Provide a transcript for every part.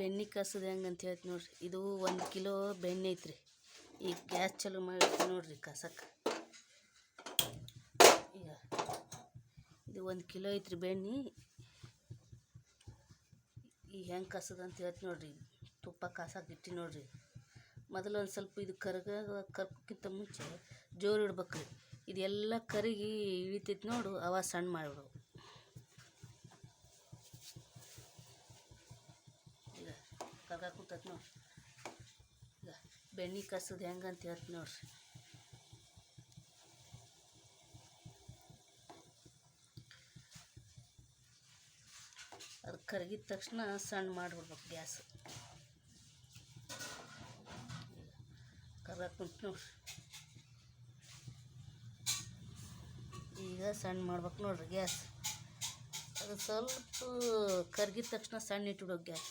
ಬೆಣ್ಣೆ ಕಸದ ಹೆಂಗೆ ಅಂತ ಹೇಳ್ತೀನಿ ನೋಡ್ರಿ. ಇದು ಒಂದು ಕಿಲೋ ಬೆಣ್ಣೆ ಐತ್ರಿ. ಈಗ ಗ್ಯಾಸ್ ಚಾಲೂ ಮಾಡಿ ನೋಡ್ರಿ ಕಸಕ್ಕೆ ಈಗ ಇದು ಒಂದು ಕಿಲೋ ಐತ್ರಿ ಬೆಣ್ಣೆ. ಈಗ ಹೆಂಗೆ ಕಸದ ಅಂತ ಹೇಳ್ತೀನಿ ನೋಡ್ರಿ. ತುಪ್ಪ ಕಾಸಕ್ಕೆ ಇಟ್ಟು ನೋಡ್ರಿ. ಮೊದಲು ಒಂದು ಸ್ವಲ್ಪ ಇದು ಕರ್ಗ ಕರ್ಕೋಕ್ಕಿಂತ ಮುಂಚೆ ಜೋರು ಇಡ್ಬೇಕ್ರಿ. ಇದೆಲ್ಲ ಕರಗಿ ಇಳಿತೈತಿ ನೋಡು, ಅವಾಗ ಸಣ್ಣ ಮಾಡಿಬಿಡು ಈಗ ಕರ್ಗ ಕುಂತೈತಿ ನೋಡ್ರಿ ಈಗ ಬೆಣ್ಣೆ ಕಸೋದು ಹೆಂಗೆ ಅಂತ ಹೇಳ್ತೀನಿ ನೋಡ್ರಿ. ಅದು ಕರಗಿದ ತಕ್ಷಣ ಸಣ್ಣ ಮಾಡಿಬಿಡ್ಬೇಕು ಗ್ಯಾಸ್. ಕರಗ ಕುಂತ ನೋಡ್ರಿ. ಈಗ ಸಣ್ಣ ಮಾಡ್ಬೇಕು ನೋಡ್ರಿ ಗ್ಯಾಸ್. ಅದು ಸ್ವಲ್ಪ ಕರ್ಗಿದ ತಕ್ಷಣ ಸಣ್ಣ ಇಟ್ಬಿಡೋಕೆ ಗ್ಯಾಸ್.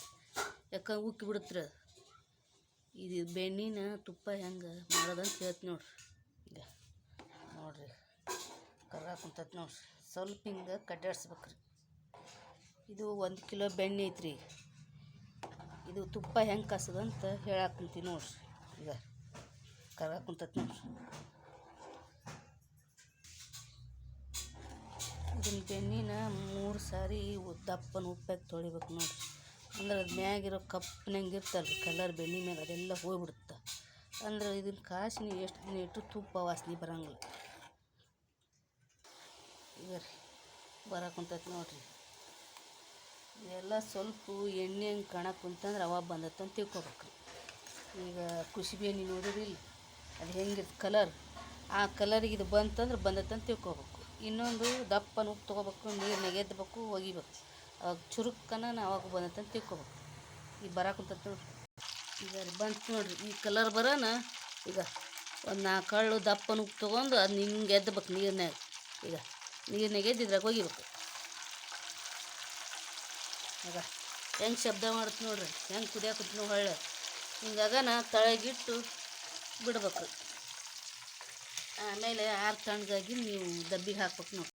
ಯಾಕಂದ್ರೆ ಉಕ್ಕಿ ಬಿಡುತ್ತೆ ಇದು ಬೆಣ್ಣಿನ ತುಪ್ಪ ಹೆಂಗೆ ಮಾಡೋದಂತ ಹೇಳ್ತೀನಿ ನೋಡ್ರಿ. ಈಗ ನೋಡ್ರಿ, ಕರ್ಗ ನೋಡ್ರಿ. ಸ್ವಲ್ಪ ಹಿಂಗೆ ಕಡ್ಡಾಡ್ಸ್ಬೇಕ್ರಿ ಇದು ಒಂದು ಕಿಲೋ ಬೆಣ್ಣೆ ಐತ್ರಿ. ಇದು ತುಪ್ಪ ಹೆಂಗೆ ಕಸದಂತ ಹೇಳಕ್ಕೆ ನೋಡ್ರಿ. ಈಗ ಕರ್ಗ ನೋಡ್ರಿ. ಇದನ್ನ ಬೆಣ್ಣಿನ ಮೂರು ಸಾರಿ ದಪ್ಪನ ಉಪ್ಪಾಗಿ ತೊಳಿಬೇಕು ನೋಡ್ರಿ. ಅಂದ್ರೆ ಅದು ಮ್ಯಾಗಿರೋ ಕಪ್ಪನಂಗೆ ಇರ್ತಲ್ರಿ ಕಲರ್ ಬೆಣ್ಣೆ ಮ್ಯಾಗ ಅದೆಲ್ಲ ಹೋಗ್ಬಿಡುತ್ತೆ. ಅಂದ್ರೆ ಇದನ್ನ ಕಾಸಿ ನೀವು ಎಷ್ಟು ದಿನ ಇಟ್ಟು ತುಪ್ಪ ವಾಸನೆ ಬರೋಂಗಿಲ್ಲ. ಈಗ ರೀ ಬರಕ್ಕೆ ಕುಂತೈತೆ ನೋಡಿರಿ. ಇದೆಲ್ಲ ಸ್ವಲ್ಪ ಎಣ್ಣೆ ಹಂಗೆ ಕಾಣಕ್ಕೆ ಕುಂತಂದ್ರೆ ಅವಾಗ ಬಂದತ್ತೆ ಅಂತ ತಿಳ್ಕೊಬೇಕು. ಈಗ ಕುಸುಬಿ ಎಣ್ಣೆ ನೋಡಿರಿಲ್ಲ ಅದು ಹೆಂಗಿತ್ತು ಕಲರ್ ಆ ಕಲರಿಗೆ ಇದು ಬಂತಂದ್ರೆ ಬಂದತ್ತಂತ ತಿಳ್ಕೊಬೇಕು. ಇನ್ನೊಂದು ದಪ್ಪನ ಉಪ್ಪು ತೊಗೋಬೇಕು, ನೀರ್ನಾಗ ಎದ್ದಬೇಕು ಒಗಿಬೇಕು. ಅವಾಗ ಚುರುಕನ ಅವಾಗ ಬಂದಂತ ತಿಳ್ಕೊಬೇಕು. ಈಗ ಬರಾಕುಂತೈತಿ ನೋಡ್ರಿ. ಈಗ ಬಂತು ನೋಡ್ರಿ, ಈ ಕಲರ್ ಬರೋಣ ಈಗ ಒಂದು ನಾಲ್ಕು ಹಳ್ಳು ದಪ್ಪನ ಉಪ್ಪು ತೊಗೊಂಡು ಅದನ್ನ ಹಿಂಗೆ ಎದ್ದಬೇಕು ನೀರಿನಾಗ ಈಗ ನೀರ್ನಾಗ ಎದ್ದು ಇದ್ರಾಗ ಒಗಿಬೇಕು. ಆಗ ಹೆಂಗೆ ಶಬ್ದ ಮಾಡುತ್ತೆ ನೋಡ್ರಿ, ಹೆಂಗೆ ಕುದಿಯಾಕತ್ ನಾವು ಹೊಳ್ಳೆ. ಹಿಂಗಾಗನ ತಳಗಿಟ್ಟು ಬಿಡ್ಬೇಕು. ಆಮೇಲೆ ಆರು ತಣ್ಣಗಾಗಿ ನೀವು ಡಬ್ಬಿಗೆ ಹಾಕ್ಬೇಕು ನೋಡಿ